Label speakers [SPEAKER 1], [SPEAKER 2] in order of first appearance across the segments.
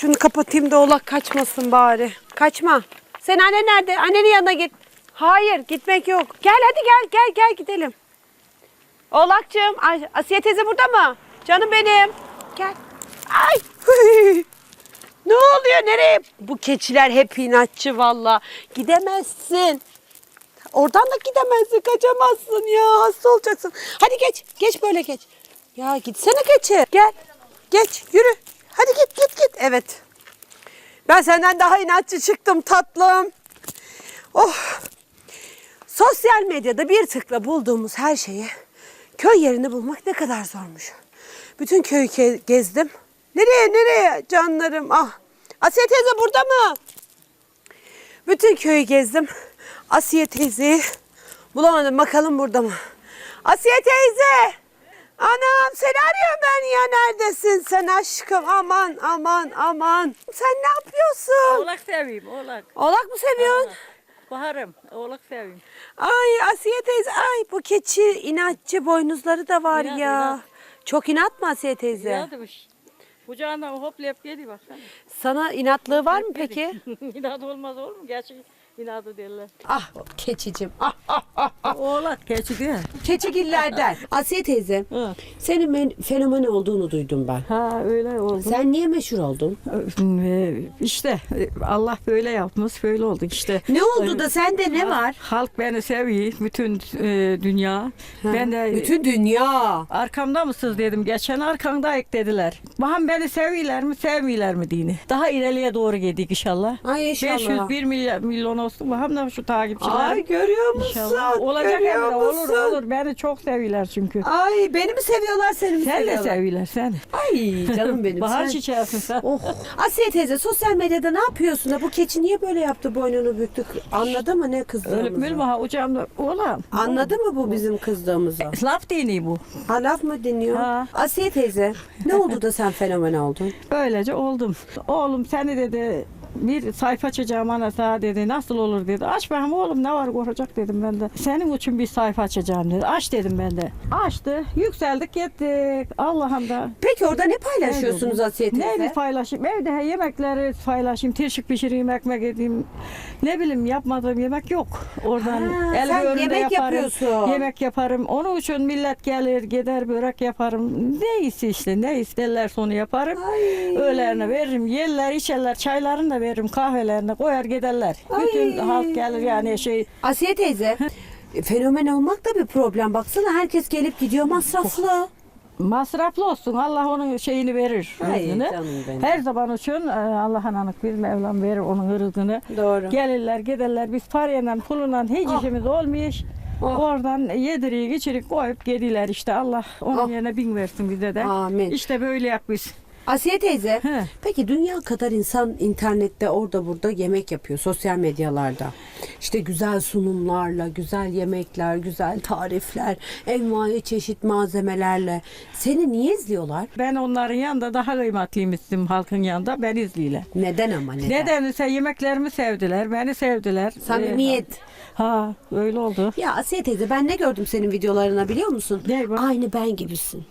[SPEAKER 1] Şunu kapatayım da oğlak kaçmasın bari. Kaçma. Sen anne nerede? Annenin yanına git. Hayır gitmek yok. Gel hadi gel gel gel gidelim. Oğlakçığım. Ay, Asiye teyze burada mı? Canım benim. Gel. Ay. Ne oluyor nereye? Bu keçiler hep inatçı valla. Gidemezsin. Oradan da gidemezsin, kaçamazsın ya. Hasta olacaksın. Hadi geç, geç böyle geç. Ya gitsene keçi. Gel, geç, yürü. Hadi git, git, git. Evet. Ben senden daha inatçı çıktım tatlım. Oh. Sosyal medyada bir tıkla bulduğumuz her şeyi köy yerini bulmak ne kadar zormuş. Bütün köyü gezdim. Nereye nereye canlarım ah. Asiye teyze burada mı? Bütün köyü gezdim. Asiye teyzeyi bulamadım. Bakalım burada mı? Asiye teyze! Anam seni arıyorum ben ya. Neredesin sen aşkım? Aman aman aman. Sen ne yapıyorsun?
[SPEAKER 2] Oğlak seveyim, oğlak.
[SPEAKER 1] Oğlak mı seviyorsun?
[SPEAKER 2] Baharım, oğlak seveyim.
[SPEAKER 1] Ay Asiye teyze. Ay bu keçi inatçı boynuzları da var
[SPEAKER 2] İnat,
[SPEAKER 1] ya.
[SPEAKER 2] inat.
[SPEAKER 1] Çok inat mı Asiye teyze?
[SPEAKER 2] İnadmış. Kucağından hoplayıp geliyor baksana.
[SPEAKER 1] Sana inatlığı var mı peki?
[SPEAKER 2] İnat olmaz olur mu? Gerçek inadı derler.
[SPEAKER 1] ah keçicim. Ah ah ah. ah.
[SPEAKER 2] Oğlak keçi değil.
[SPEAKER 1] Keçigillerden. Asiye teyze.
[SPEAKER 2] Hı.
[SPEAKER 1] Senin men- fenomen olduğunu duydum ben.
[SPEAKER 2] Ha öyle oldu.
[SPEAKER 1] Sen niye meşhur oldun?
[SPEAKER 2] Ee, işte Allah böyle yapmış, böyle oldu işte.
[SPEAKER 1] Ne oldu da sende ne var?
[SPEAKER 2] Halk beni seviyor, bütün e, dünya. Ben de
[SPEAKER 1] Bütün dünya.
[SPEAKER 2] Arkamda mısınız dedim. Geçen arkandayık dediler. Bahan beni seviyorlar mı sevmiyorlar mı dini. Daha ileriye doğru gidik inşallah.
[SPEAKER 1] Ay inşallah.
[SPEAKER 2] 501 milyon, milyon olsun. Da şu takipçiler.
[SPEAKER 1] Ay görüyor musun?
[SPEAKER 2] İnşallah. Olacak
[SPEAKER 1] görüyor
[SPEAKER 2] hem de olur
[SPEAKER 1] musun?
[SPEAKER 2] olur. Beni çok seviyorlar çünkü.
[SPEAKER 1] Ay beni mi seviyorlar seni mi
[SPEAKER 2] Sen de
[SPEAKER 1] seviyorlar?
[SPEAKER 2] seviyorlar sen.
[SPEAKER 1] Ay canım benim.
[SPEAKER 2] Bahar
[SPEAKER 1] sen-
[SPEAKER 2] çiçeğisin sen.
[SPEAKER 1] Oh. Asiye teyze sosyal medyada ne yapıyorsun da bu keçi niye böyle yaptı boynunu büktü? Anladı mı ne kızdığımızı?
[SPEAKER 2] mül ha ucamda. Oğlan.
[SPEAKER 1] Anladı mı bu bizim kızdığımızı?
[SPEAKER 2] Laf dini bu.
[SPEAKER 1] Ha laf mı dinliyor?
[SPEAKER 2] Ha.
[SPEAKER 1] Asiye teyze ne oldu da sen fenomen oldun?
[SPEAKER 2] Böylece oldum. Oğlum seni dedi bir sayfa açacağım ana sana dedi. Nasıl olur dedi. Aç bakayım oğlum ne var korkacak dedim ben de. Senin için bir sayfa açacağım dedi. Aç dedim ben de. Açtı. Yükseldik gittik. Allah'ım da.
[SPEAKER 1] Peki orada ne paylaşıyorsunuz Asiye teyze?
[SPEAKER 2] Ne bir paylaşayım? Evde yemekleri paylaşayım. Tirşik pişireyim, ekmek edeyim. Ne bileyim yapmadığım yemek yok. Oradan
[SPEAKER 1] Ha,
[SPEAKER 2] el
[SPEAKER 1] sen yemek
[SPEAKER 2] yaparım.
[SPEAKER 1] yapıyorsun.
[SPEAKER 2] Yemek yaparım. Onun için millet gelir, gider börek yaparım. Neyse işte, ne isterler onu yaparım.
[SPEAKER 1] Ay.
[SPEAKER 2] Öğlerine veririm. Yerler, içerler, çaylarını da veririm. Kahvelerine koyar giderler. Bütün
[SPEAKER 1] Ay.
[SPEAKER 2] halk gelir yani şey.
[SPEAKER 1] Asiye teyze fenomen olmak da bir problem. Baksana herkes gelip gidiyor masraflı.
[SPEAKER 2] Masraflı olsun. Allah onun şeyini verir.
[SPEAKER 1] Ay,
[SPEAKER 2] rızkını.
[SPEAKER 1] canım benim.
[SPEAKER 2] Her zaman için e, Allah'ın anık bir Mevlam verir onun rızkını.
[SPEAKER 1] Doğru.
[SPEAKER 2] Gelirler giderler. Biz parayla pulunla hiç
[SPEAKER 1] Ah.
[SPEAKER 2] işimiz olmuyor.
[SPEAKER 1] Ah.
[SPEAKER 2] Oradan yediriyi geçirip koyup gidiler işte. Allah onun
[SPEAKER 1] Ah.
[SPEAKER 2] yerine bin versin bize de.
[SPEAKER 1] Amin.
[SPEAKER 2] İşte böyle yap biz.
[SPEAKER 1] Asiye teyze,
[SPEAKER 2] He.
[SPEAKER 1] peki dünya kadar insan internette orada burada yemek yapıyor sosyal medyalarda. İşte güzel sunumlarla, güzel yemekler, güzel tarifler, envai çeşit malzemelerle. Seni niye izliyorlar?
[SPEAKER 2] Ben onların yanında daha kıymetliymişim halkın yanında. Ben izliyle.
[SPEAKER 1] Neden ama neden?
[SPEAKER 2] Neden ise yemeklerimi sevdiler, beni sevdiler.
[SPEAKER 1] Samimiyet.
[SPEAKER 2] Ee, Ha, öyle oldu.
[SPEAKER 1] Ya Asiye teyze ben ne gördüm senin videolarına biliyor musun?
[SPEAKER 2] Ne bu?
[SPEAKER 1] Aynı ben gibisin.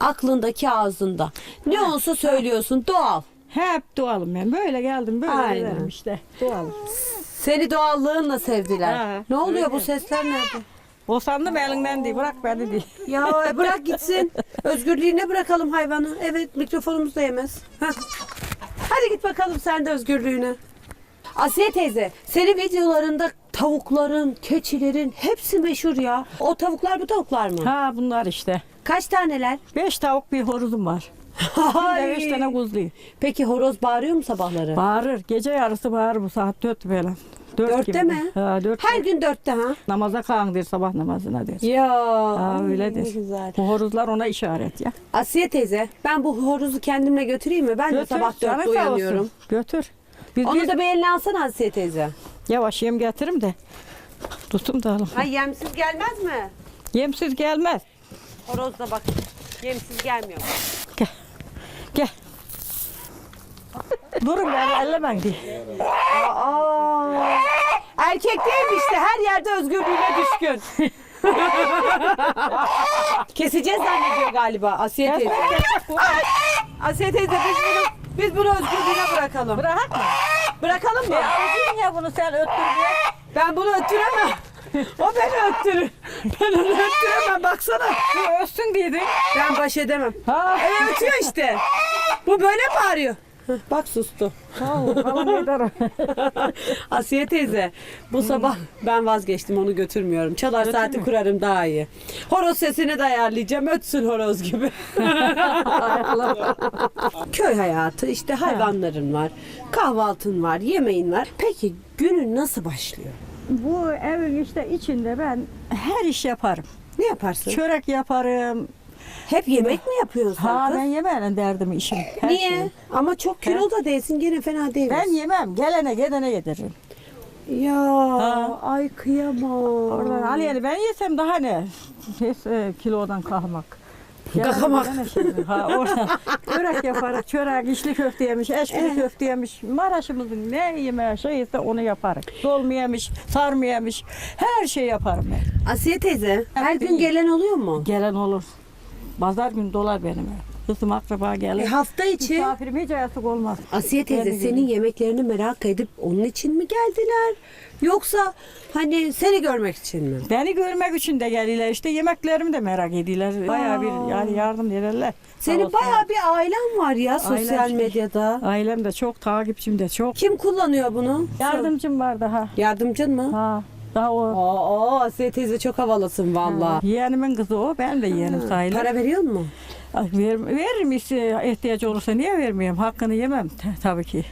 [SPEAKER 1] Aklındaki ağzında. Ne olsa söylüyorsun doğal.
[SPEAKER 2] Hep doğalım ben. Böyle geldim, böyle
[SPEAKER 1] Aynen.
[SPEAKER 2] giderim işte. Doğalım.
[SPEAKER 1] Seni doğallığınla sevdiler.
[SPEAKER 2] Ha,
[SPEAKER 1] ne oluyor bu sesler nerede?
[SPEAKER 2] Boşandım elinden değil, bırak beni değil.
[SPEAKER 1] Ya bırak gitsin. Özgürlüğüne bırakalım hayvanı. Evet mikrofonumuz da yemez. Heh. Hadi git bakalım sen de özgürlüğüne. Asiye teyze, senin videolarında tavukların, keçilerin hepsi meşhur ya. O tavuklar bu tavuklar mı?
[SPEAKER 2] Ha bunlar işte.
[SPEAKER 1] Kaç taneler?
[SPEAKER 2] Beş tavuk bir horozum var. De beş tane kuzluyum.
[SPEAKER 1] Peki horoz bağırıyor mu sabahları?
[SPEAKER 2] Bağırır. Gece yarısı bağırır bu saat dört falan. Dört
[SPEAKER 1] Dörtte
[SPEAKER 2] gibi.
[SPEAKER 1] mi?
[SPEAKER 2] Ha, dört
[SPEAKER 1] Her
[SPEAKER 2] gibi.
[SPEAKER 1] gün dörtte ha?
[SPEAKER 2] Namaza kalın der sabah namazına der.
[SPEAKER 1] Ya
[SPEAKER 2] Ha,
[SPEAKER 1] ay, ne güzel.
[SPEAKER 2] Bu horozlar ona işaret ya.
[SPEAKER 1] Asiye teyze, ben bu horozu kendimle götüreyim mi? Ben de sabah
[SPEAKER 2] canın
[SPEAKER 1] dörtte
[SPEAKER 2] sağ olsun.
[SPEAKER 1] uyanıyorum.
[SPEAKER 2] Götür. Biz,
[SPEAKER 1] Onu
[SPEAKER 2] biz
[SPEAKER 1] da bir eline alsana Asiye teyze.
[SPEAKER 2] yavaş yem getiririm de. Tutum da alım.
[SPEAKER 1] Ay yemsiz gelmez mi?
[SPEAKER 2] Yemsiz gelmez.
[SPEAKER 1] Horoz da bak yemsiz gelmiyor.
[SPEAKER 2] Gel. Gel. Durun ben ellemen diye.
[SPEAKER 1] Aa, erkek değil işte her yerde özgürlüğüne düşkün. Keseceğiz zannediyor galiba Asiye teyze. Asiye teyze biz bunu, biz bunu özgürlüğüne bırak. bırakalım?
[SPEAKER 2] Bırak mı?
[SPEAKER 1] Bırakalım mı?
[SPEAKER 2] E alıcıyım ya bunu sen öttür diye.
[SPEAKER 1] Ben bunu öttüremem. O beni öttürür. Ben onu öttüremem baksana.
[SPEAKER 2] Bu ötsün dedin.
[SPEAKER 1] Ben baş edemem.
[SPEAKER 2] Ha.
[SPEAKER 1] Evet ötüyor işte. Bu böyle bağırıyor. Bak sustu. Asiye teyze bu sabah ben vazgeçtim onu götürmüyorum. Çalar saati kurarım daha iyi. Horoz sesini de ayarlayacağım ötsün horoz gibi. Köy hayatı işte hayvanların var. Kahvaltın var, yemeğin var. Peki günün nasıl başlıyor?
[SPEAKER 2] Bu evin işte içinde ben her iş yaparım.
[SPEAKER 1] Ne yaparsın?
[SPEAKER 2] Çörek yaparım.
[SPEAKER 1] Hep yemek mi yapıyorsun
[SPEAKER 2] Ha
[SPEAKER 1] kız?
[SPEAKER 2] ben yemeğine derdim işim. her
[SPEAKER 1] Niye?
[SPEAKER 2] şeyi.
[SPEAKER 1] Ama çok kilo da değilsin gene fena değil.
[SPEAKER 2] Ben yemem. Gelene gidene yediririm.
[SPEAKER 1] Ya
[SPEAKER 2] Ha.
[SPEAKER 1] ay kıyamam.
[SPEAKER 2] Oradan Aliye'ni ben yesem daha ne? Hiç, e, kilodan kalkmak. Gelene
[SPEAKER 1] Kalkmak.
[SPEAKER 2] gidene şey- Ha oradan çörek yaparız. Çörek, içli köfte yemiş, eşkili köfte yemiş. Maraşımızın ne yemeği şeyse onu yaparım. Dolma yemiş, sarma yemiş. Her şey yaparım ben.
[SPEAKER 1] Asiye teyze her gün gelen oluyor mu?
[SPEAKER 2] Gelen olur. Pazar günü dolar benim ev. Kızım akraba
[SPEAKER 1] E,
[SPEAKER 2] gelir.
[SPEAKER 1] hafta içi
[SPEAKER 2] Misafirim hiç ayasık olmaz.
[SPEAKER 1] Asiye teyze
[SPEAKER 2] Geldi
[SPEAKER 1] senin yemeklerini merak edip onun için mi geldiler? Yoksa hani seni görmek için mi?
[SPEAKER 2] Beni görmek için de gelirler işte yemeklerimi de merak ediyorlar. Bayağı bir yani yardım ederler. Sağ
[SPEAKER 1] Senin
[SPEAKER 2] olsunlar.
[SPEAKER 1] bayağı bir ailen var ya sosyal
[SPEAKER 2] Ailem
[SPEAKER 1] medyada.
[SPEAKER 2] Ailem de çok, takipçim de çok.
[SPEAKER 1] Kim kullanıyor bunu?
[SPEAKER 2] Yardımcım var daha.
[SPEAKER 1] Yardımcın mı?
[SPEAKER 2] Ha, daha o.
[SPEAKER 1] Aa, Asiye teyze çok havalısın valla.
[SPEAKER 2] Yeğenimin kızı o, ben de yeğenim sayılır.
[SPEAKER 1] Para veriyor mu?
[SPEAKER 2] Ay, Ver, veririm işte ihtiyacı olursa niye vermeyeyim? Hakkını yemem t- tabii ki.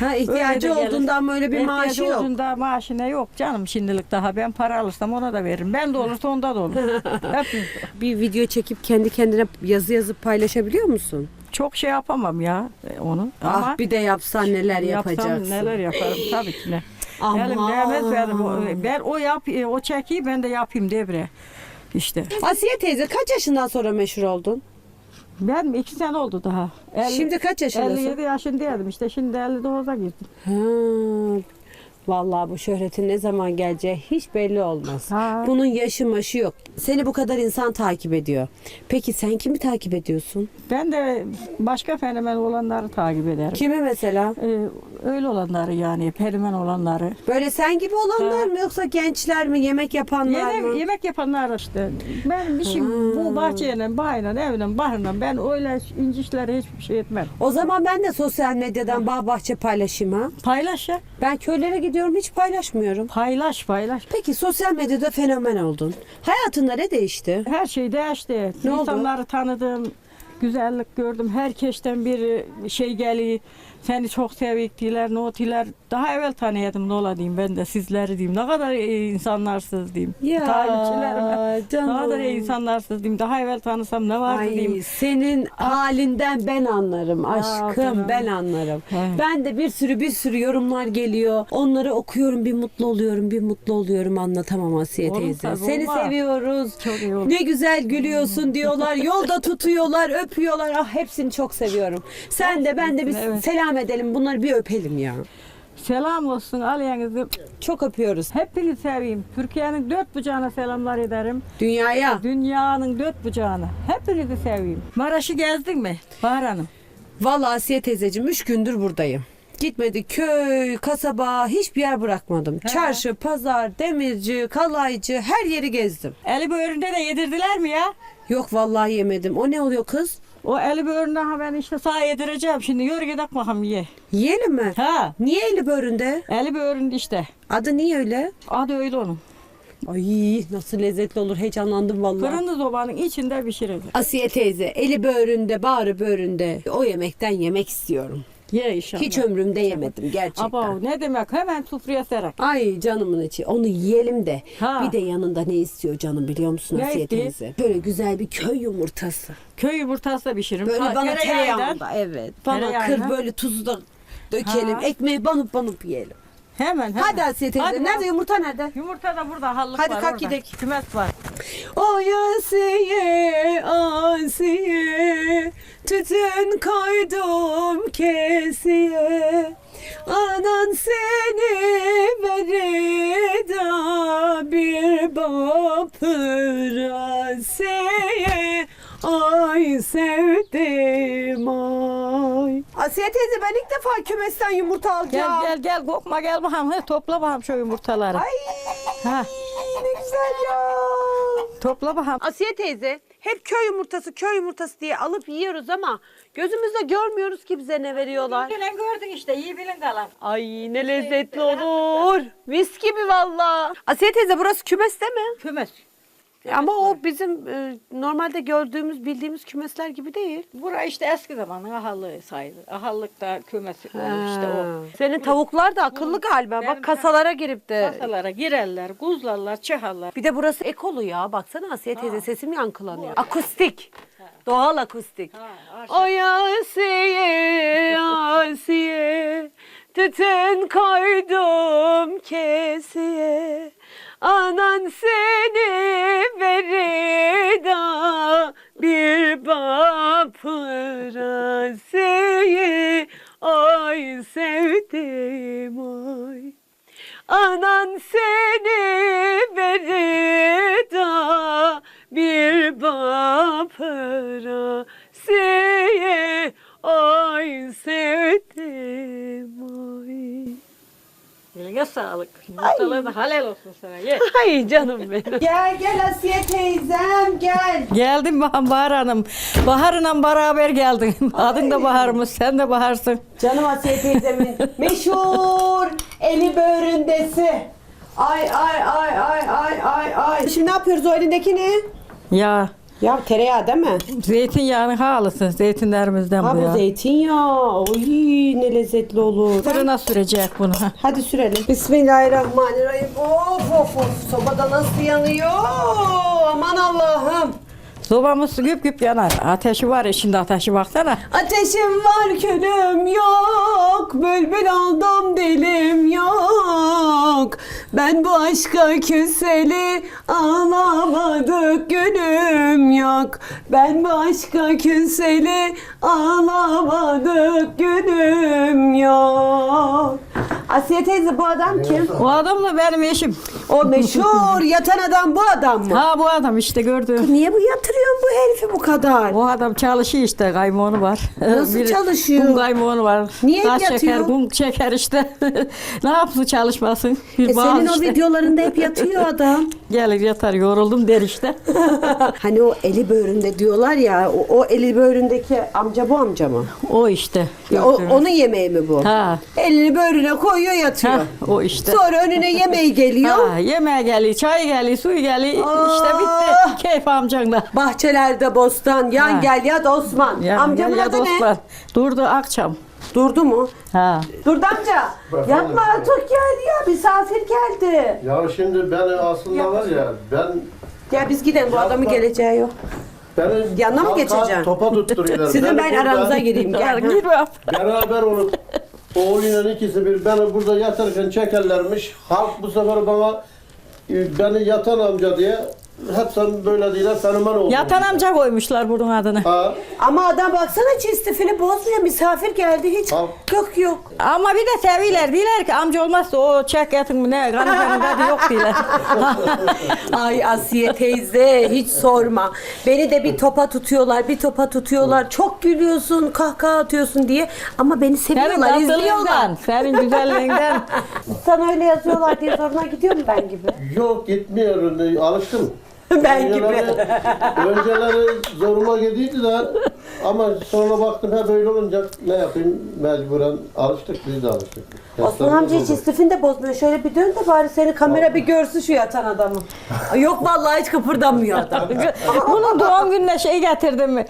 [SPEAKER 1] Ha ihtiyacı
[SPEAKER 2] Öyle de gelir.
[SPEAKER 1] olduğunda ama öyle bir maaşı
[SPEAKER 2] İhtiyacı
[SPEAKER 1] yok.
[SPEAKER 2] olduğunda maaşı ne yok canım şimdilik daha. Ben para alırsam ona da veririm. Ben de olursa onda da olur.
[SPEAKER 1] Bir video çekip kendi kendine yazı yazıp paylaşabiliyor musun?
[SPEAKER 2] Çok şey yapamam ya e, onu. Ama
[SPEAKER 1] ah bir de yapsan neler
[SPEAKER 2] yapsam
[SPEAKER 1] yapacaksın.
[SPEAKER 2] neler yaparım tabii ki ne.
[SPEAKER 1] Aman.
[SPEAKER 2] Elim değmez benim. O- Ben o yap, e, o çekiyi ben de yapayım devre. İşte.
[SPEAKER 1] Asiye teyze kaç yaşından sonra meşhur oldun?
[SPEAKER 2] Ben iki sene oldu daha. El-
[SPEAKER 1] Şimdi kaç yaşındasın?
[SPEAKER 2] 57 yaşındaydım işte şimdi 59'a girdim.
[SPEAKER 1] Ha, vallahi bu şöhretin ne zaman geleceği hiç belli olmaz.
[SPEAKER 2] Ha.
[SPEAKER 1] Bunun yaşı maşı yok. Seni bu kadar insan takip ediyor. Peki sen kimi takip ediyorsun?
[SPEAKER 2] Ben de başka fenomen olanları takip ederim.
[SPEAKER 1] Kimi mesela?
[SPEAKER 2] Ee, öyle olanları yani fenomen olanları.
[SPEAKER 1] Böyle sen gibi olanlar
[SPEAKER 2] Ha.
[SPEAKER 1] mı yoksa gençler mi? Yemek yapanlar
[SPEAKER 2] Yemek,
[SPEAKER 1] mı?
[SPEAKER 2] yemek yapanlar işte. Benim işim
[SPEAKER 1] Ha.
[SPEAKER 2] bu bahçeyle, bahayla, evle, bahırla. Ben öyle ince işlere hiçbir şey etmem.
[SPEAKER 1] O zaman ben de sosyal medyadan bağ bahçe paylaşayım ha.
[SPEAKER 2] Paylaş ya.
[SPEAKER 1] Ben köylere gidiyorum hiç paylaşmıyorum.
[SPEAKER 2] Paylaş, paylaş.
[SPEAKER 1] Peki sosyal medyada fenomen oldun. Hayatında ne değişti?
[SPEAKER 2] Her şey değişti.
[SPEAKER 1] Ne oldu?
[SPEAKER 2] İnsanları tanıdım. Güzellik gördüm. Herkesten bir şey geliyor. Seni çok seviktiler, notiler. Daha evvel tanıyordum ne ola diyeyim ben de sizleri diyeyim. Ne kadar iyi insanlarsınız diyeyim. Takipçilerime. Ne kadar iyi insanlarsınız diyeyim. Daha evvel tanısam ne vardı
[SPEAKER 1] Ay,
[SPEAKER 2] diyeyim.
[SPEAKER 1] senin halinden ben anlarım aşkım
[SPEAKER 2] canım.
[SPEAKER 1] ben anlarım.
[SPEAKER 2] Evet.
[SPEAKER 1] Ben de bir sürü bir sürü yorumlar geliyor. Onları okuyorum bir mutlu oluyorum bir mutlu oluyorum anlatamam Asiye
[SPEAKER 2] Olur
[SPEAKER 1] teyze.
[SPEAKER 2] tabii,
[SPEAKER 1] Seni
[SPEAKER 2] olmaz.
[SPEAKER 1] seviyoruz.
[SPEAKER 2] Çok iyi oldu.
[SPEAKER 1] Ne güzel gülüyorsun diyorlar. Yolda tutuyorlar öpüyorlar. Ah hepsini çok seviyorum. Sen de ben de bir
[SPEAKER 2] Evet.
[SPEAKER 1] selam edelim bunları bir öpelim ya.
[SPEAKER 2] Selam olsun Aliye'nizi.
[SPEAKER 1] Çok öpüyoruz.
[SPEAKER 2] Hepinizi seveyim. Türkiye'nin dört bucağına selamlar ederim.
[SPEAKER 1] Dünyaya.
[SPEAKER 2] Dünyanın dört bucağına. Hepinizi seveyim. Maraş'ı gezdin mi? Bahar Hanım.
[SPEAKER 1] Vallahi Asiye teyzeciğim 3 gündür buradayım. Gitmedi köy, kasaba hiçbir yer bırakmadım. Çarşı, pazar, demirci, kalaycı her yeri gezdim.
[SPEAKER 2] Eli böğründe de yedirdiler mi ya?
[SPEAKER 1] Yok vallahi yemedim. O ne oluyor kız?
[SPEAKER 2] O eli böğründe ha ben işte sağ yedireceğim. Şimdi yürü gidelim bakalım ye.
[SPEAKER 1] Yiyelim mi?
[SPEAKER 2] Ha.
[SPEAKER 1] Niye eli böğründe?
[SPEAKER 2] Eli böğründe işte.
[SPEAKER 1] Adı niye öyle?
[SPEAKER 2] Adı öyle onun.
[SPEAKER 1] Ay nasıl lezzetli olur heyecanlandım vallahi.
[SPEAKER 2] Fırında zobanın içinde pişirilir.
[SPEAKER 1] Asiye teyze eli böğründe, bağrı böğründe. O yemekten yemek istiyorum.
[SPEAKER 2] Ye inşallah.
[SPEAKER 1] Hiç ömrümde yemedim gerçekten.
[SPEAKER 2] Aba ne demek hemen sufraya serak.
[SPEAKER 1] Ay canımın içi. Onu yiyelim de.
[SPEAKER 2] Ha.
[SPEAKER 1] Bir de yanında ne istiyor canım biliyor musun
[SPEAKER 2] Ne
[SPEAKER 1] Asiye
[SPEAKER 2] istiyor?
[SPEAKER 1] teyze? Böyle güzel bir köy yumurtası.
[SPEAKER 2] Köy yumurtası da pişiririm.
[SPEAKER 1] Böyle
[SPEAKER 2] Ta-
[SPEAKER 1] bana tereyağında evet. Bana kır böyle tuzu da dökelim.
[SPEAKER 2] Ha.
[SPEAKER 1] Ekmeği banıp banıp yiyelim.
[SPEAKER 2] Hemen hemen.
[SPEAKER 1] Hadi Asiye teyze.
[SPEAKER 2] Hadi
[SPEAKER 1] nerede yumurta nerede?
[SPEAKER 2] Yumurta da burada hallık
[SPEAKER 1] Hadi
[SPEAKER 2] var
[SPEAKER 1] kalk
[SPEAKER 2] orada.
[SPEAKER 1] gidelim.
[SPEAKER 2] Kümes var.
[SPEAKER 1] Oy Asiye, Asiye, tütün koydum kesiye. Anan seni verida bir bapır Asiye. Ay sevdim ay. Asiye teyze ben ilk defa kümesten yumurta
[SPEAKER 2] Gel
[SPEAKER 1] alacağım.
[SPEAKER 2] gel gel korkma gel bakalım. He, topla bakalım şu yumurtaları.
[SPEAKER 1] Ay
[SPEAKER 2] Ha,
[SPEAKER 1] ne güzel ya.
[SPEAKER 2] topla bakalım.
[SPEAKER 1] Asiye teyze hep köy yumurtası köy yumurtası diye alıp yiyoruz ama gözümüzde görmüyoruz ki bize ne veriyorlar.
[SPEAKER 2] Bilin gördün işte iyi bilin kalan.
[SPEAKER 1] Ay ne lezzetli olur. Mis gibi valla. Asiye teyze burası kümes değil mi?
[SPEAKER 2] Kümes.
[SPEAKER 1] Ama o bizim e, normalde gördüğümüz bildiğimiz kümesler gibi değil.
[SPEAKER 2] Bura işte eski zamanın ahallığı sayılır. Ahallıkta kümesi olur işte o.
[SPEAKER 1] Senin tavuklar da akıllı galiba.
[SPEAKER 2] Benim
[SPEAKER 1] Bak kasalara girip de.
[SPEAKER 2] Kasalara girerler, kuzlarlar, çıkarlar.
[SPEAKER 1] Bir de burası ekolu ya. Baksana Asiye teyze sesim yankılanıyor. Akustik. Doğal akustik.
[SPEAKER 2] Ha,
[SPEAKER 1] Ay Asiye, Asiye, tütün koydum kesiye. Anan seni verida bir bapır Asiye. Ay sevdim ay. Anan seni verida bir bapıra siye ay
[SPEAKER 2] Eline sağlık. Yumurtaları da halal olsun sana. Ye.
[SPEAKER 1] Ay canım benim. Gel gel Asiye teyzem gel.
[SPEAKER 2] Geldim Bahar, Bahar Hanım. Bahar'la beraber geldin. Adın da Bahar'mış, sen de Bahar'sın.
[SPEAKER 1] Canım Asiye teyzemin meşhur eli böğründesi. Ay ay ay ay ay ay ay. Şimdi ne yapıyoruz o elindeki ne?
[SPEAKER 2] Ya
[SPEAKER 1] Ya tereyağı değil mi?
[SPEAKER 2] zeytinyağının halısı, zeytinlerimizden
[SPEAKER 1] Ha
[SPEAKER 2] bu
[SPEAKER 1] bu
[SPEAKER 2] ya.
[SPEAKER 1] zeytinyağı. Oy ne lezzetli olur.
[SPEAKER 2] Fırına sürecek bunu. ha.
[SPEAKER 1] Hadi sürelim. Bismillahirrahmanirrahim. Of of of. Sobada nasıl yanıyor? Aman Allah'ım.
[SPEAKER 2] Sobamız güp güp yanar. Ateşi var şimdi ateşi baksana.
[SPEAKER 1] Ateşim var külüm yok. Bülbül oldum dilim yok. Ben bu aşka küseli ağlamadık günüm yok. Ben bu aşka küseli ağlamadık günüm yok. Asiye teyze bu adam kim?
[SPEAKER 2] O adam da benim eşim.
[SPEAKER 1] O meşhur yatan adam bu adam mı?
[SPEAKER 2] Ha bu adam işte gördün.
[SPEAKER 1] Niye bu yatırıyorsun bu herifi bu kadar?
[SPEAKER 2] O adam çalışıyor işte kaymağını var.
[SPEAKER 1] Nasıl çalışıyor?
[SPEAKER 2] Kum kaymağını var.
[SPEAKER 1] Niye
[SPEAKER 2] Taş
[SPEAKER 1] yatıyor?
[SPEAKER 2] şeker, kum şeker işte. ne yapsın çalışmasın. Bir
[SPEAKER 1] E
[SPEAKER 2] bağlı
[SPEAKER 1] senin o
[SPEAKER 2] işte.
[SPEAKER 1] videolarında hep yatıyor adam.
[SPEAKER 2] Gelir yatar yoruldum der işte.
[SPEAKER 1] hani o eli böğründe diyorlar ya, o, o eli böğründeki amca bu amca mı?
[SPEAKER 2] o işte.
[SPEAKER 1] Ya o,
[SPEAKER 2] gördüğünüz.
[SPEAKER 1] onun yemeği mi bu?
[SPEAKER 2] Ha.
[SPEAKER 1] Elini böğrüne koyuyor yatıyor.
[SPEAKER 2] Ha, o işte.
[SPEAKER 1] Sonra önüne yemeği geliyor.
[SPEAKER 2] Ha, yemeğe geliyor, çay geliyor, suyu geliyor. İşte
[SPEAKER 1] Ah!
[SPEAKER 2] bitti. Keyif amcanla.
[SPEAKER 1] Bahçelerde bostan, yan
[SPEAKER 2] Ha.
[SPEAKER 1] gel yat Osman.
[SPEAKER 2] Ya,
[SPEAKER 1] Amcamın
[SPEAKER 2] ya
[SPEAKER 1] adı
[SPEAKER 2] dostlar.
[SPEAKER 1] ne?
[SPEAKER 2] Durdu akşam.
[SPEAKER 1] Durdu mu?
[SPEAKER 2] Ha.
[SPEAKER 1] Durdu amca. Yapma artık geldi ya misafir geldi.
[SPEAKER 3] Ya şimdi ben aslında var ya ben
[SPEAKER 1] Ya biz gidelim bu adamın geleceği yok.
[SPEAKER 3] Beni
[SPEAKER 1] Yanına mı
[SPEAKER 3] halka
[SPEAKER 1] geçeceksin?
[SPEAKER 3] Topa tutturuyorlar.
[SPEAKER 1] Sizin
[SPEAKER 3] Beni
[SPEAKER 1] ben
[SPEAKER 3] burada
[SPEAKER 1] aranıza gireyim gel.
[SPEAKER 2] Gir bak.
[SPEAKER 3] Beraber olup oğluyla ikisi bir beni burada yatarken çekerlermiş. Halk bu sefer bana e, beni yatan amca diye hep sen böyle değil fenomen oldun.
[SPEAKER 2] Yatan amca koymuşlar bunun adını.
[SPEAKER 3] Ha,
[SPEAKER 1] Ama adam baksana çistifini bozmuyor. Misafir geldi hiç.
[SPEAKER 3] Al.
[SPEAKER 1] Yok yok.
[SPEAKER 2] Ama bir de seviler. Diler ki amca olmazsa o çek yatın mı ne? Kanepenin tadı yok diler.
[SPEAKER 1] Ay Asiye teyze hiç sorma. Beni de bir topa tutuyorlar, bir topa tutuyorlar. Çok gülüyorsun, kahkaha atıyorsun diye. Ama beni
[SPEAKER 2] Senin
[SPEAKER 1] seviyorlar, izliyorlar.
[SPEAKER 2] tatlılığından, senin güzelliğinden.
[SPEAKER 1] Sana öyle yazıyorlar diye zoruna gidiyor mu ben gibi?
[SPEAKER 3] yok gitmiyor. Alıştım.
[SPEAKER 1] ben gibi.
[SPEAKER 3] Önceleri, zoruma gidiydi de ama sonra baktım ha böyle olunca ne yapayım mecburen alıştık biz de alıştık.
[SPEAKER 1] Osman amca hiç istifini de bozmuyor. Şöyle bir dön de bari seni kamera bir görsün şu yatan adamı. Yok vallahi hiç kıpırdamıyor adam.
[SPEAKER 2] Bunun doğum gününe şey getirdim.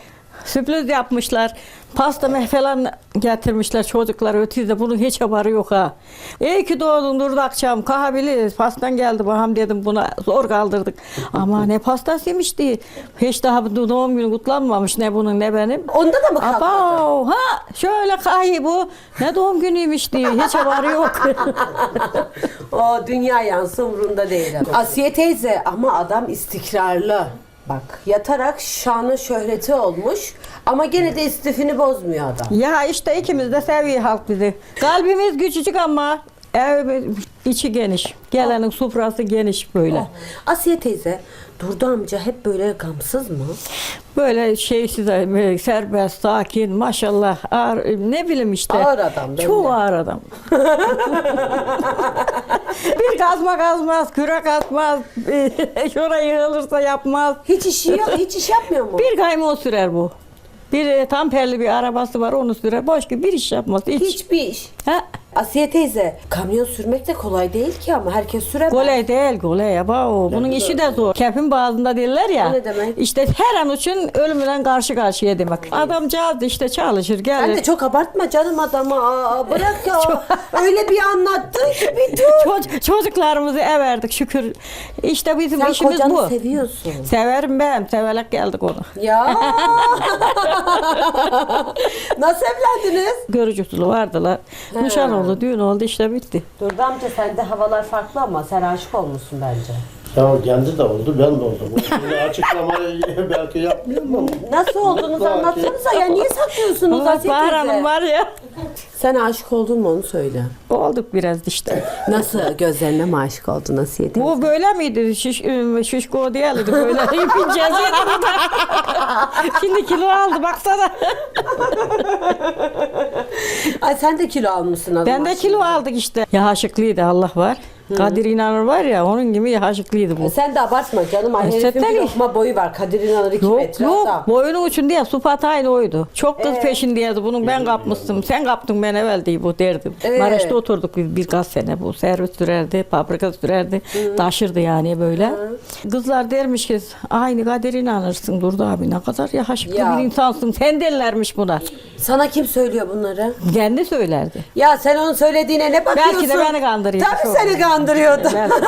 [SPEAKER 2] Sürpriz yapmışlar. Pasta falan getirmişler çocuklar ötüyüzde. Bunun hiç haberi yok ha. İyi ki doğdun durdu akşam. Kahveli pastan geldi baham dedim buna zor kaldırdık. Ama ne pastasıymış diye. Hiç daha bu doğum günü kutlanmamış ne bunun ne benim.
[SPEAKER 1] Onda da mı kalmadı?
[SPEAKER 2] Aba, ha şöyle kahi bu. Ne doğum günüymüş diye hiç haberi yok.
[SPEAKER 1] O dünya yansın umrunda değil. Asiye teyze ama adam istikrarlı. Bak yatarak şanı şöhreti olmuş ama gene de istifini bozmuyor adam.
[SPEAKER 2] ya işte ikimiz de seviyor halk bizi. Kalbimiz küçücük ama Ev içi geniş. Gelenin sufrası geniş böyle.
[SPEAKER 1] Asiye teyze, Durdu amca hep böyle gamsız mı?
[SPEAKER 2] Böyle şeysiz, böyle serbest, sakin, maşallah. Ağır, ne bileyim işte.
[SPEAKER 1] Ağır adam belli.
[SPEAKER 2] Çok ağır adam. bir kazma kazmaz, kürek atmaz. Şuraya yığılırsa yapmaz.
[SPEAKER 1] Hiç işi yok, hiç iş yapmıyor mu?
[SPEAKER 2] Bir kayma sürer bu. Bir e, tam perli bir arabası var onu sürer. Başka bir iş yapmaz. Hiç.
[SPEAKER 1] Hiçbir iş.
[SPEAKER 2] Ha?
[SPEAKER 1] Asiye teyze, kamyon sürmek de kolay değil ki ama herkes süremez.
[SPEAKER 2] Kolay değil, kolay ya. o. Bunun işi de zor. Kefin bağında derler ya.
[SPEAKER 1] O ne demek?
[SPEAKER 2] İşte her an için ölümle karşı karşıya demek. Adamcağız da işte çalışır,
[SPEAKER 1] Sen
[SPEAKER 2] gelir.
[SPEAKER 1] de çok abartma canım adamı. Aa, bırak ya. Öyle bir anlattın ki bir dur.
[SPEAKER 2] Çocuk- çocuklarımızı everdik şükür. İşte bizim
[SPEAKER 1] Sen
[SPEAKER 2] işimiz
[SPEAKER 1] kocanı
[SPEAKER 2] bu.
[SPEAKER 1] seviyorsun.
[SPEAKER 2] Severim ben, severek geldik onu.
[SPEAKER 1] Ya. Nasıl evlendiniz?
[SPEAKER 2] Görücü usulü vardılar. Nişan oldu, düğün oldu işte bitti.
[SPEAKER 1] Durdu amca sende havalar farklı ama sen aşık olmuşsun bence.
[SPEAKER 3] Ya kendi de oldu, ben de oldum. Bunu açıklamayı belki yapmıyorum ama.
[SPEAKER 1] Nasıl olduğunuzu
[SPEAKER 3] Belki-
[SPEAKER 1] anlatsanıza ya niye saklıyorsunuz
[SPEAKER 2] Allah
[SPEAKER 1] Asiye
[SPEAKER 2] Bahar Hanım
[SPEAKER 1] teyze?
[SPEAKER 2] var ya.
[SPEAKER 1] Sen aşık oldun mu onu söyle.
[SPEAKER 2] Olduk biraz işte.
[SPEAKER 1] Nasıl gözlerine mi aşık oldun Asiye teyze?
[SPEAKER 2] Bu böyle miydi? Şiş, ıı, şişko değildi böyle. İpineceğiz Şimdi kilo aldı baksana.
[SPEAKER 1] Ay sen de kilo almışsın o
[SPEAKER 2] Ben de kilo aldık işte. Yahaşıklıydı Allah var. Kadir İnanır var ya onun gibi yahaşıklıydı bu.
[SPEAKER 1] E Sen de abartma canım. Ay, herifin
[SPEAKER 2] Setler
[SPEAKER 1] bir lokma boyu var. Kadir İnanır iki
[SPEAKER 2] Yok
[SPEAKER 1] metre
[SPEAKER 2] yok
[SPEAKER 1] adam.
[SPEAKER 2] boyunun uçun diye Supat aynı oydu. Çok kız
[SPEAKER 1] Ee?
[SPEAKER 2] peşindeydi bunun ben kapmıştım. Sen kaptın ben evvel diye bu derdim.
[SPEAKER 1] Ee?
[SPEAKER 2] Maraş'ta oturduk biz birkaç sene bu servis sürerdi, paprika sürerdi. Taşırdı yani böyle. Kızlar dermiş ki aynı Kadir inanırsın Durdu abi ne kadar yahaşıklı
[SPEAKER 1] Ya.
[SPEAKER 2] bir insansın. Sen derlermiş buna.
[SPEAKER 1] Sana kim söylüyor bunları?
[SPEAKER 2] Kendi söylerdi.
[SPEAKER 1] Ya sen onun söylediğine ne bakıyorsun?
[SPEAKER 2] Belki de beni kandırıyordu.
[SPEAKER 1] Tabii
[SPEAKER 2] Çok.
[SPEAKER 1] seni kandırıyordu.
[SPEAKER 2] Ben-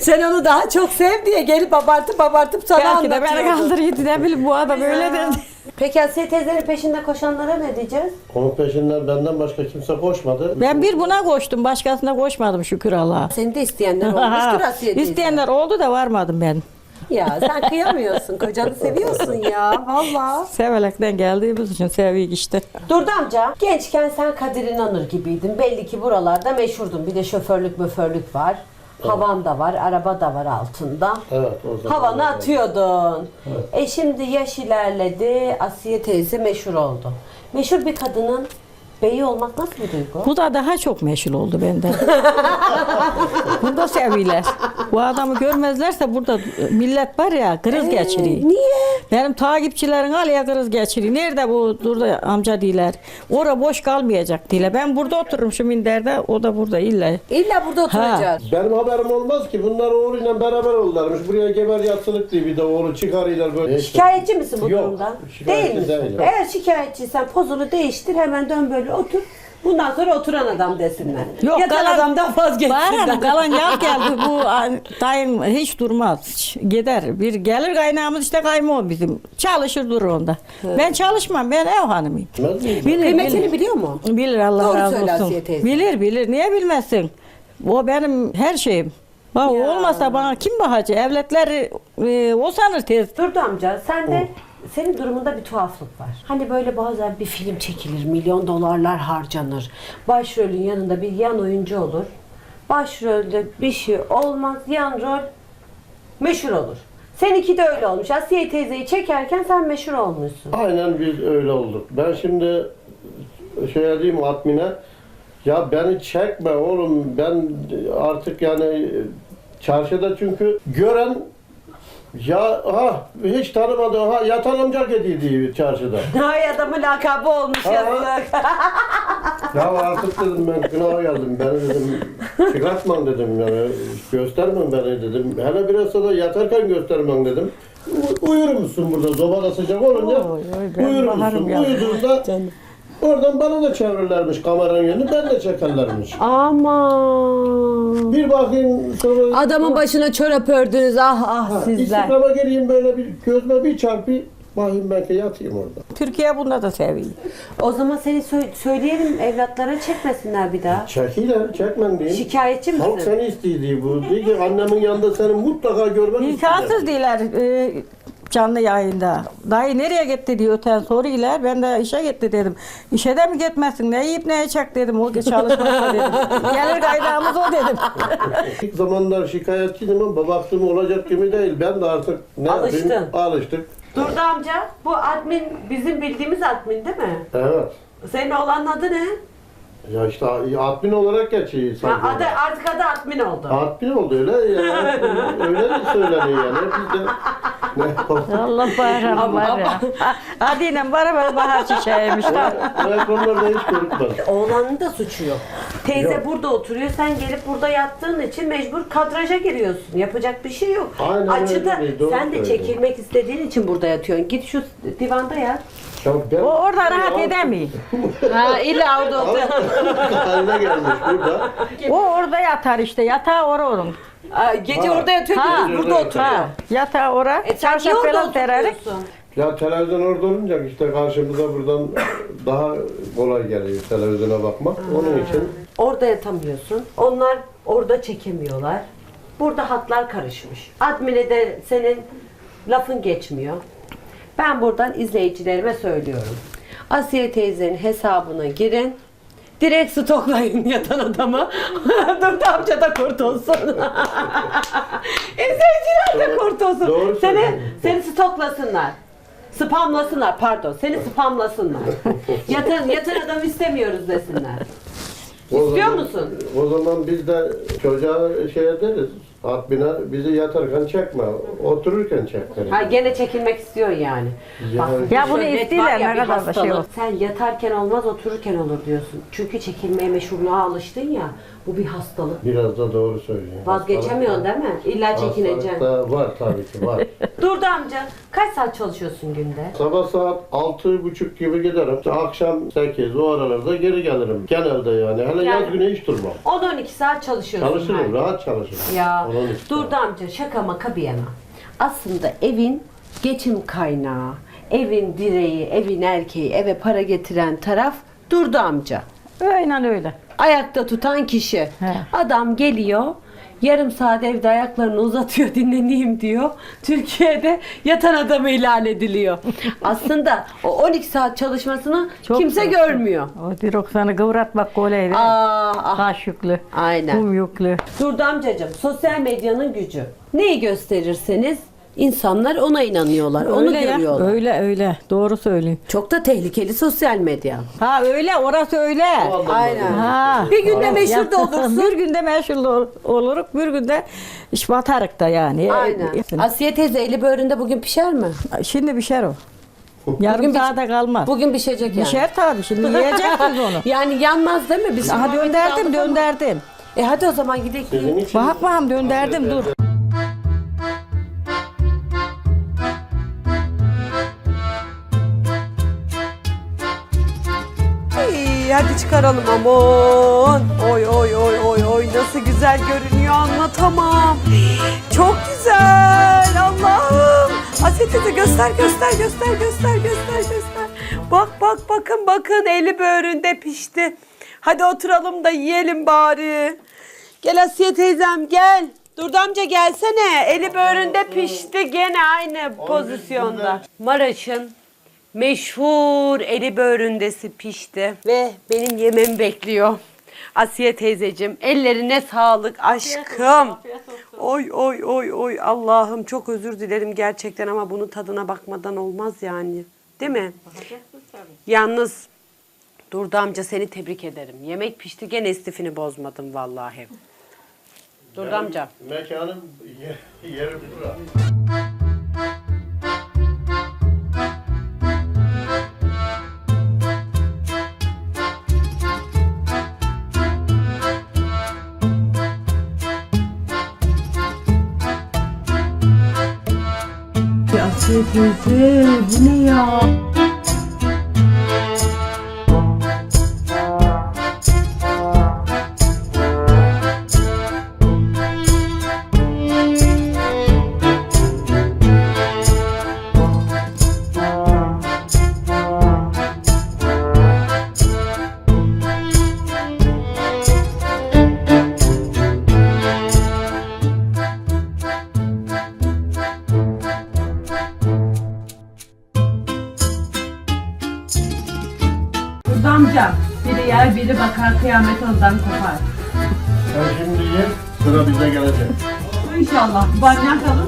[SPEAKER 1] Sen onu daha çok sev diye gelip abartıp abartıp sana
[SPEAKER 2] Belki de beni kandırıyordu ne bileyim bu adam öyle derdi.
[SPEAKER 1] Peki Asiye teyzenin peşinde koşanlara ne diyeceğiz?
[SPEAKER 3] Onun peşinden benden başka kimse koşmadı.
[SPEAKER 2] Ben bir buna koştum başkasına koşmadım şükür Allah'a.
[SPEAKER 1] Seni de isteyenler olmuştur Asiye teyze.
[SPEAKER 2] İsteyenler oldu da varmadım ben.
[SPEAKER 1] Ya sen kıyamıyorsun. Kocanı seviyorsun ya. Valla.
[SPEAKER 2] Sevelekten geldiğimiz için seviyik işte.
[SPEAKER 1] Durdu amca. Gençken sen Kadir İnanır gibiydin. Belli ki buralarda meşhurdun. Bir de şoförlük möförlük var. Havan da var, araba da var altında.
[SPEAKER 3] Evet o zaman.
[SPEAKER 1] Havanı atıyordun. E şimdi yaş ilerledi. Asiye teyze meşhur oldu. Meşhur bir kadının beyi olmak nasıl bir duygu?
[SPEAKER 2] Bu da daha çok meşhur oldu benden. Burada seviler. Bu adamı görmezlerse burada millet var ya kriz geçiriyor.
[SPEAKER 1] Niye?
[SPEAKER 2] Benim takipçilerin alaya kriz geçiriyor. Nerede bu durda amca diler. Ora boş kalmayacak diler. Ben burada otururum şu minderde o da burada illa.
[SPEAKER 1] İlla burada oturacağız.
[SPEAKER 3] Benim haberim olmaz ki. Bunlar oğluyla beraber oldularmış. Buraya geber yatsılık diye bir de oğlu çıkarıyorlar böyle.
[SPEAKER 1] Şikayetçi misin bu
[SPEAKER 3] Yok,
[SPEAKER 1] durumdan? Değil misin?
[SPEAKER 3] değilim.
[SPEAKER 1] Eğer şikayetçiysen pozunu değiştir hemen dön böyle otur. Bundan sonra oturan adam desinler.
[SPEAKER 2] Yok,
[SPEAKER 1] Yatan
[SPEAKER 2] kalan-
[SPEAKER 1] adamdan
[SPEAKER 2] Bahar
[SPEAKER 1] vazgeçsinler.
[SPEAKER 2] Hanım kalan yaz geldi bu ay, dayın hiç durmaz. Hiç Gider. Bir gelir kaynağımız işte kayma o bizim. Çalışır durur onda. Ben çalışmam. Ben ev hanımıyım.
[SPEAKER 3] Bilmez?
[SPEAKER 2] Bilir,
[SPEAKER 1] Kıymetini
[SPEAKER 2] bilir.
[SPEAKER 1] biliyor mu?
[SPEAKER 2] Bilir Allah
[SPEAKER 1] Doğru
[SPEAKER 2] razı
[SPEAKER 1] söyle
[SPEAKER 2] olsun.
[SPEAKER 1] Teyze.
[SPEAKER 2] Bilir bilir. Niye bilmezsin? O benim her şeyim. Ha,
[SPEAKER 1] Ya.
[SPEAKER 2] olmasa bana kim bakacak? Evletler e, o sanır tez.
[SPEAKER 1] Durdu amca sen de senin durumunda bir tuhaflık var. Hani böyle bazen bir film çekilir, milyon dolarlar harcanır. Başrolün yanında bir yan oyuncu olur. Başrolde bir şey olmaz, yan rol meşhur olur. Seninki de öyle olmuş. Asiye teyzeyi çekerken sen meşhur olmuşsun.
[SPEAKER 3] Aynen biz öyle olduk. Ben şimdi şöyle diyeyim admine. Ya beni çekme oğlum. Ben artık yani çarşıda çünkü gören ya ha hiç tanımadı ha yatan amca gidiydi çarşıda.
[SPEAKER 1] Ay adamın lakabı olmuş
[SPEAKER 3] Aa.
[SPEAKER 1] yazık.
[SPEAKER 3] Ya artık dedim ben günaha geldim. Beni dedim çıkartman dedim yani göstermem beni dedim. Hele biraz sonra yatarken göstermem dedim. U- uyur musun burada? Zobada sıcak olunca
[SPEAKER 2] Oy, oy, ben
[SPEAKER 3] uyur
[SPEAKER 2] baharım
[SPEAKER 3] musun?
[SPEAKER 2] ya.
[SPEAKER 3] Uyuduğunda oradan bana da çevirirlermiş kameranın yönünü ben de çekerlermiş.
[SPEAKER 1] Aman.
[SPEAKER 3] Bir bakayım sonra
[SPEAKER 1] Adamın başına çorap ördünüz ah ah
[SPEAKER 3] Ha,
[SPEAKER 1] sizler.
[SPEAKER 3] İstiklama geleyim böyle bir gözüme bir çarpayım. Bakayım belki yatayım orada.
[SPEAKER 2] Türkiye bunda da seviyor.
[SPEAKER 1] O zaman seni sö- söyleyelim evlatlara çekmesinler bir daha.
[SPEAKER 3] Çekiler, çekmem diyeyim.
[SPEAKER 1] Şikayetçi
[SPEAKER 3] Halk
[SPEAKER 1] misin?
[SPEAKER 3] seni istediği bu. Diyor ki annemin yanında seni mutlaka görmek
[SPEAKER 2] İmkansız değiller. Ee, canlı yayında. Dayı nereye gitti diyor öten soruyorlar. Ben de işe gitti dedim. İşe de mi gitmezsin? Ne yiyip ne yiyecek dedim. O çalışmasa dedim. Gelir kaydağımız o dedim.
[SPEAKER 3] İlk zamanlar şikayetçiydim ama baktım olacak gibi değil. Ben de artık ne
[SPEAKER 1] Alıştın.
[SPEAKER 3] yapayım? Alıştık.
[SPEAKER 1] Durdu amca. Bu admin bizim bildiğimiz admin değil mi?
[SPEAKER 3] Evet.
[SPEAKER 1] Senin oğlanın adı ne?
[SPEAKER 3] Ya işte admin olarak geçiyor
[SPEAKER 1] Ha,
[SPEAKER 3] sanki.
[SPEAKER 1] adı, artık adı admin oldu.
[SPEAKER 3] Admin oldu öyle ya. öyle de söyleniyor yani. Biz de ne yapalım?
[SPEAKER 2] Allah bayram var ya. Hadi yine beraber bahar çiçeğiymiş.
[SPEAKER 3] Bu ekranlarda hiç görükmez.
[SPEAKER 1] Oğlanın da suçu yok. Teyze
[SPEAKER 3] Yok.
[SPEAKER 1] burada oturuyor. Sen gelip burada yattığın için mecbur kadraja giriyorsun. Yapacak bir şey yok.
[SPEAKER 3] Aynen
[SPEAKER 1] Açıda
[SPEAKER 3] öyle, doğru
[SPEAKER 1] sen de
[SPEAKER 3] söylüyorsun.
[SPEAKER 1] çekilmek istediğin için burada yatıyorsun. Git şu divanda yat.
[SPEAKER 3] Ya ben
[SPEAKER 2] O orada rahat edemiyor.
[SPEAKER 1] Ha illa orada otur.
[SPEAKER 3] haline gelmiş burada.
[SPEAKER 2] O orada yatar işte. Yatağı ora onun.
[SPEAKER 1] Aa, Gece
[SPEAKER 3] Ha.
[SPEAKER 1] orada yatıyor.
[SPEAKER 2] Ha.
[SPEAKER 1] gündüz burada oturuyor.
[SPEAKER 2] Ha, yatağı ora.
[SPEAKER 1] E sen niye
[SPEAKER 2] Çarşaf
[SPEAKER 1] orada
[SPEAKER 2] falan sererek.
[SPEAKER 1] oturuyorsun?
[SPEAKER 3] Ya televizyon orada olunca işte karşımıza buradan daha kolay geliyor televizyona bakmak. Onun için
[SPEAKER 1] Orada yatamıyorsun. Onlar orada çekemiyorlar. Burada hatlar karışmış. Admine de senin lafın geçmiyor. Ben buradan izleyicilerime söylüyorum. Asiye teyzenin hesabına girin. Direkt stoklayın yatan adamı. Dur da amca da kurtulsun. İzleyiciler de kurtulsun.
[SPEAKER 3] Doğru
[SPEAKER 1] seni,
[SPEAKER 3] söylüyorsun.
[SPEAKER 1] seni stoklasınlar. Spamlasınlar pardon. Seni spamlasınlar. yatan, yatan adam istemiyoruz desinler.
[SPEAKER 3] o
[SPEAKER 1] İstiyor
[SPEAKER 3] zaman,
[SPEAKER 1] musun?
[SPEAKER 3] O zaman biz de çocuğa şey ederiz. Admine bizi yatarken çekme, otururken çek deriz.
[SPEAKER 1] Ha gene çekilmek istiyor yani.
[SPEAKER 3] Ya-
[SPEAKER 2] Ya bunu
[SPEAKER 1] şöhret
[SPEAKER 2] istiyorlar,
[SPEAKER 1] var ya,
[SPEAKER 2] ne
[SPEAKER 1] bir
[SPEAKER 2] kadar da şey
[SPEAKER 1] hastalık. Sen yatarken olmaz otururken olur diyorsun. Çünkü çekilmeye meşhurluğa alıştın ya. Bu bir hastalık.
[SPEAKER 3] Biraz da doğru söylüyorsun.
[SPEAKER 1] Vazgeçemiyorsun değil mi? İlla çekineceksin.
[SPEAKER 3] Hastalık da var tabii ki var.
[SPEAKER 1] Durdu amca. Kaç saat çalışıyorsun günde?
[SPEAKER 3] Sabah saat altı buçuk gibi giderim. İşte Akşam sekiz o aralarda geri gelirim. Genelde yani. Hele
[SPEAKER 1] Yani-
[SPEAKER 3] yaz günü hiç durmam.
[SPEAKER 1] 10-12 saat çalışıyorsun. her
[SPEAKER 3] Çalışırım,
[SPEAKER 1] gün.
[SPEAKER 3] rahat çalışırım.
[SPEAKER 1] Ya
[SPEAKER 3] Onun.
[SPEAKER 1] Durdu amca şaka maka bir yana. Aslında evin geçim kaynağı, evin direği, evin erkeği, eve para getiren taraf Durdu amca.
[SPEAKER 2] Aynen öyle.
[SPEAKER 1] ayakta tutan kişi.
[SPEAKER 2] He.
[SPEAKER 1] Adam geliyor, yarım saat evde ayaklarını uzatıyor, dinleneyim diyor. Türkiye'de yatan adam ilan ediliyor. Aslında o 12 saat çalışmasını
[SPEAKER 2] Çok
[SPEAKER 1] kimse
[SPEAKER 2] zor.
[SPEAKER 1] görmüyor.
[SPEAKER 2] O diroksanı kıvratmak kolay değil.
[SPEAKER 1] Aa, ah.
[SPEAKER 2] Taş yüklü.
[SPEAKER 1] Aynen.
[SPEAKER 2] Kum yüklü.
[SPEAKER 1] Durdu amcacığım, sosyal medyanın gücü. Neyi gösterirseniz insanlar ona inanıyorlar, onu
[SPEAKER 2] öyle ya,
[SPEAKER 1] görüyorlar.
[SPEAKER 2] Öyle öyle. Doğru söylüyorsun.
[SPEAKER 1] Çok da tehlikeli sosyal medya.
[SPEAKER 2] Ha öyle orası öyle.
[SPEAKER 1] Aynen.
[SPEAKER 2] Ha.
[SPEAKER 1] Bir günde meşhur da olursun.
[SPEAKER 2] bir günde meşhur ol- oluruk, bir günde iş batarık da yani.
[SPEAKER 1] Aynen.
[SPEAKER 2] E,
[SPEAKER 1] Asiye teyze eli böğründe bugün pişer mi?
[SPEAKER 2] Şimdi pişer o. Yarım
[SPEAKER 1] Bugün bir-
[SPEAKER 2] saate kalmaz.
[SPEAKER 1] Bugün pişecek yani.
[SPEAKER 2] Pişer tabii şimdi yiyeceksiniz onu.
[SPEAKER 1] Yani yanmaz değil mi? Biz şimdi
[SPEAKER 2] dönderdim
[SPEAKER 1] aldık ama-
[SPEAKER 2] dönderdim.
[SPEAKER 1] E hadi o zaman gidelim.
[SPEAKER 2] Bak bakalım dönderdim dur.
[SPEAKER 1] Hadi çıkaralım aman. Oy oy oy oy oy nasıl güzel görünüyor anlatamam. Çok güzel Allah'ım. Asiye teyze göster göster göster göster göster göster. Bak bak bakın bakın eli böğründe pişti. Hadi oturalım da yiyelim bari. Gel Asiye teyzem gel. Durdu amca gelsene. Eli böğründe pişti gene aynı pozisyonda. Maraş'ın meşhur eli böğründesi pişti ve benim yememi bekliyor. Asiye teyzeciğim ellerine sağlık aşkım. Oy oy oy oy Allah'ım çok özür dilerim gerçekten ama bunun tadına bakmadan olmaz yani. Değil mi? Yalnız Durdu amca seni tebrik ederim. Yemek pişti gene istifini bozmadım vallahi. Durdu amca.
[SPEAKER 3] mekanın ye- yeri bura.
[SPEAKER 1] Asiye teyze bu ne ya? Bakar kıyamet ondan kopar.
[SPEAKER 3] Sen şimdi ye, sıra bize gelecek.
[SPEAKER 1] İnşallah. Banyan
[SPEAKER 3] daha-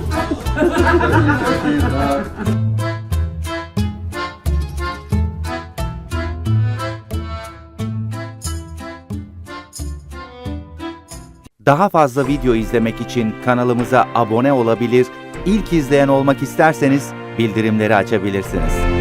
[SPEAKER 4] Daha fazla video izlemek için kanalımıza abone olabilir, ilk izleyen olmak isterseniz bildirimleri açabilirsiniz.